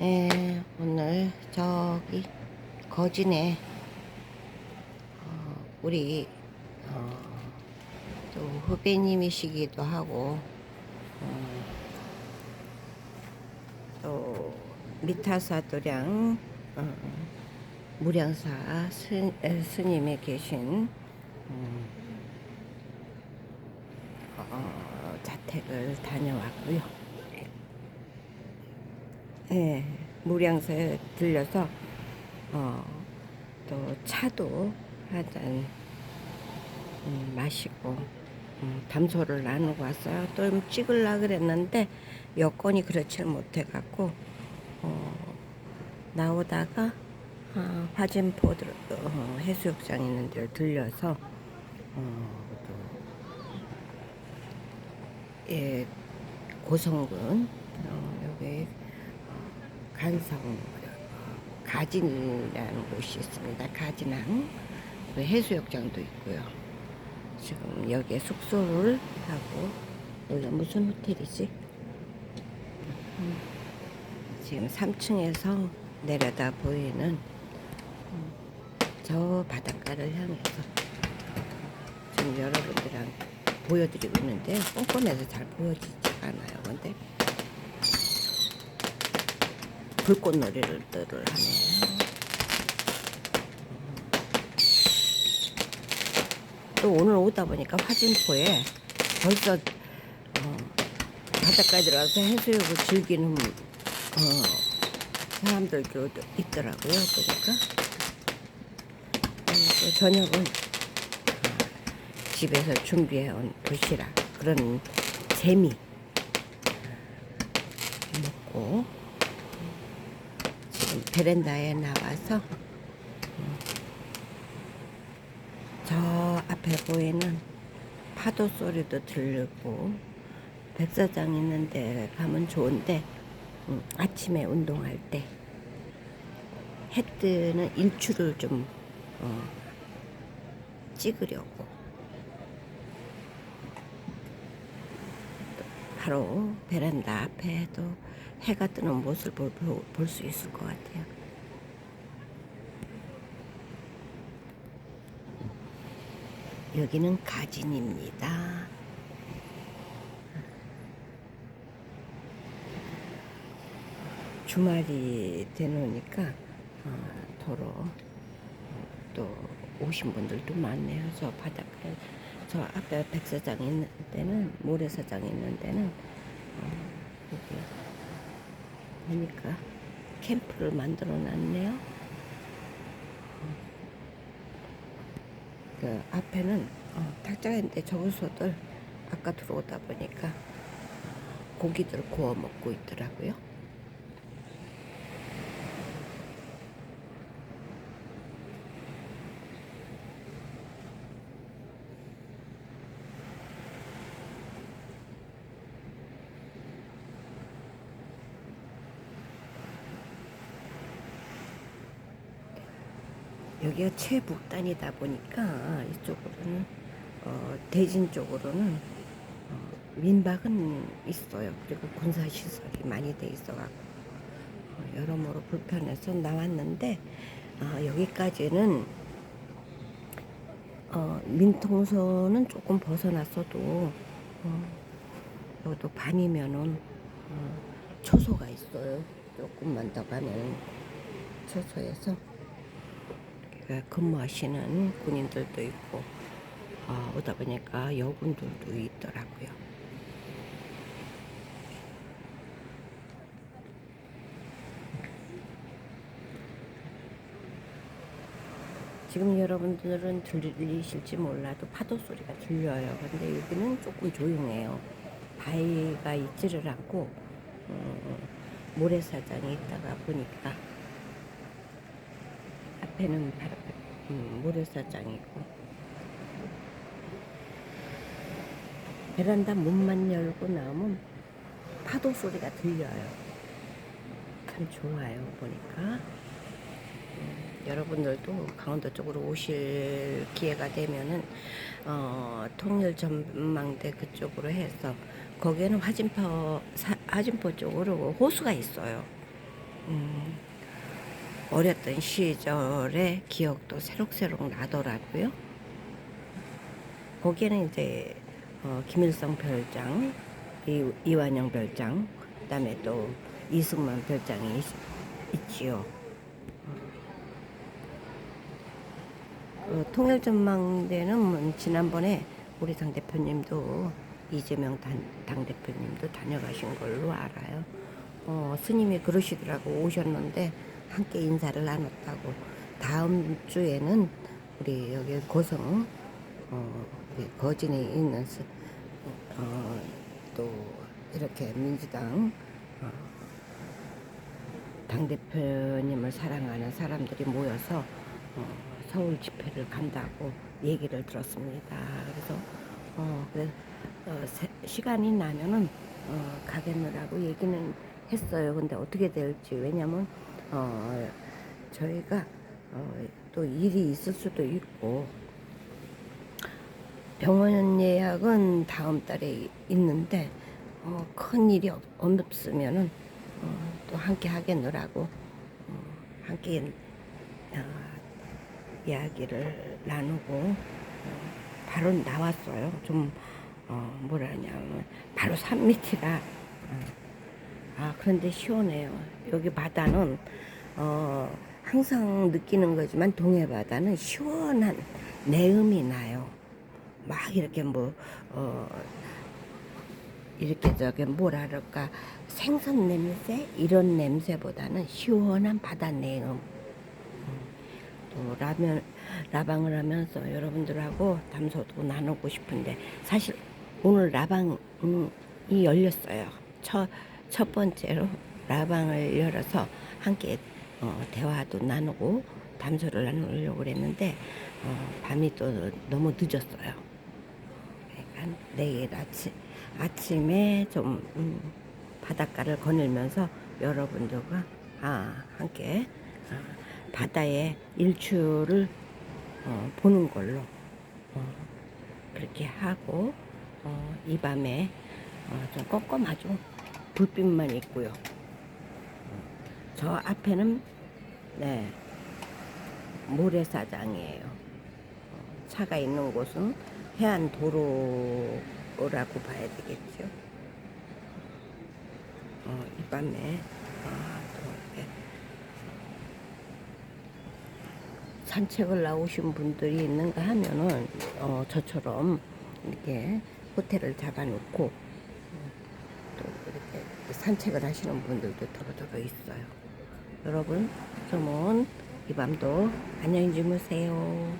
예, 오늘 저기 거진에 어, 우리 어, 또 후배님이시기도 하고 어, 또 미타사도량 어, 무량사 스, 에, 스님에 계신 음, 어, 자택을 다녀왔고요. 예, 무량사에 들려서 어, 또 차도 한잔 음, 마시고 음, 담소를 나누고 왔어요. 또 찍으려 그랬는데 여건이 그렇지 못해갖고 어, 나오다가 아, 화진포 들- 어, 해수욕장 있는 데를 들려서 어, 또, 예, 고성군 어, 여기 어, 간성 어, 가진이라는 곳이 있습니다. 가진항 그 해수욕장도 있고요. 지금 여기에 숙소를 하고 여기 무슨 호텔이지? 음, 지금 3층에서 내려다 보이는 음, 저 바닷가를 향해서 지금 여러분들랑 보여드리고 있는데 꼼꼼해서 잘 보여지지 않아요. 근데 불꽃놀이를 하네요. 또 오늘 오다 보니까 화진포에 벌써 어, 바닷가에 들어가서 해수욕을 즐기는 어, 사람들도 있더라고요. 보니까 음, 또 저녁은 어, 집에서 준비해온 도시락 그런 재미 먹고 지금 베란다에 나와서 저 앞에 보이는 파도 소리도 들리고 백사장 있는데 가면 좋은데 음, 아침에 운동할 때. 해 뜨는 일출을 좀 어, 찍으려고. 바로 베란다 앞에도 해가 뜨는 모습을 볼수 있을 것 같아요. 여기는 가진입니다. 주말이 되노니까 어, 도로 어, 또 오신 분들도 많네요. 저 바닷가에 저 앞에 백사장 있는 데는 모래사장 있는 데는 어, 여기 보니까 캠프를 만들어 놨네요. 그 앞에는 어, 탁자인데 저기서들 아까 들어오다 보니까 고기들 구워 먹고 있더라고요. 여기가 최북단이다 보니까 이쪽으로는 어, 대진 쪽으로는 어, 민박은 있어요. 그리고 군사 시설이 많이 돼 있어갖고 어, 여러모로 불편해서 나왔는데 어, 여기까지는 어, 민통선은 조금 벗어났어도 어, 여기도 반이면은 어, 초소가 있어요. 조금만 더 가면 초소에서 그 근무하시는 군인들도 있고 어, 오다 보니까 여군들도 있더라고요. 지금 여러분들은 들리실지 몰라도 파도 소리가 들려요. 근데 여기는 조금 조용해요. 바위가 있지를 않고 어, 모래사장이 있다가 보니까 앞에는 바로 음, 모래사장이고 베란다 문만 열고 나오면 파도 소리가 들려요. 참 좋아요 보니까 음, 여러분들도 강원도 쪽으로 오실 기회가 되면은 어, 통일 전망대 그쪽으로 해서 거기에는 화진포 사, 화진포 쪽으로 호수가 있어요. 음, 어렸던 시절의 기억도 새록새록 나더라고요. 거기에는 이제 어, 김일성 별장, 이, 이완영 별장, 그다음에 또 이승만 별장이 있, 있지요. 그 통일전망대는 뭐 지난번에 우리 당 대표님도 이재명 당, 당 대표님도 다녀가신 걸로 알아요. 어, 스님이 그러시더라고 오셨는데 함께 인사를 나눴다고. 다음 주에는 우리 여기 고성 어, 거진에 있는 스, 어, 또 이렇게 민주당 어, 당 대표님을 사랑하는 사람들이 모여서 어, 서울 집회를 간다고 얘기를 들었습니다. 그래서 어, 그래, 어, 세- 시간이 나면은 어, 가겠느라고 얘기는 했어요. 근데 어떻게 될지 왜냐면 어, 저희가 어, 또 일이 있을 수도 있고 병원 예약은 다음 달에 있는데 어, 큰 일이 없, 없으면은 어, 또 함께 하겠느라고 어, 함께 어, 이야기를 나누고 어, 바로 나왔어요. 좀 어, 뭐라냐면 바로 산 밑이라 어, 아 그런데 시원해요. 여기 바다는 어, 항상 느끼는 거지만 동해 바다는 시원한 내음이 나요. 막 이렇게 뭐 어, 이렇게 저기 뭐라 그럴까 생선 냄새 이런 냄새보다는 시원한 바다 내음. 또 라면 라방을 하면서 여러분들하고 담소도 나누고 싶은데 사실 오늘 라방이 열렸어요. 첫, 첫 번째로 라방을 열어서 함께 어, 대화도 나누고 담소를 나누려고 그랬는데 어, 밤이 또 너무 늦었어요. 그러니까 내일 아침 아침에 좀 음, 바닷가를 거닐면서 여러분들과 아 함께 아, 바다의 일출을 어, 보는 걸로 어, 그렇게 하고 어, 이 밤에 어, 좀 껌껌하죠 불빛만 있고요. 어, 저 앞에는 네 모래사장이에요. 어, 차가 있는 곳은 해안 도로라고 봐야 되겠죠. 어, 이 밤에 아, 또 이렇게 산책을 나오신 분들이 있는가 하면은 어, 저처럼 이렇게 호텔을 잡아놓고 산책을 하시는 분들도 더러더러 있어요. 여러분, 그러면 이 밤도 안녕히 주무세요.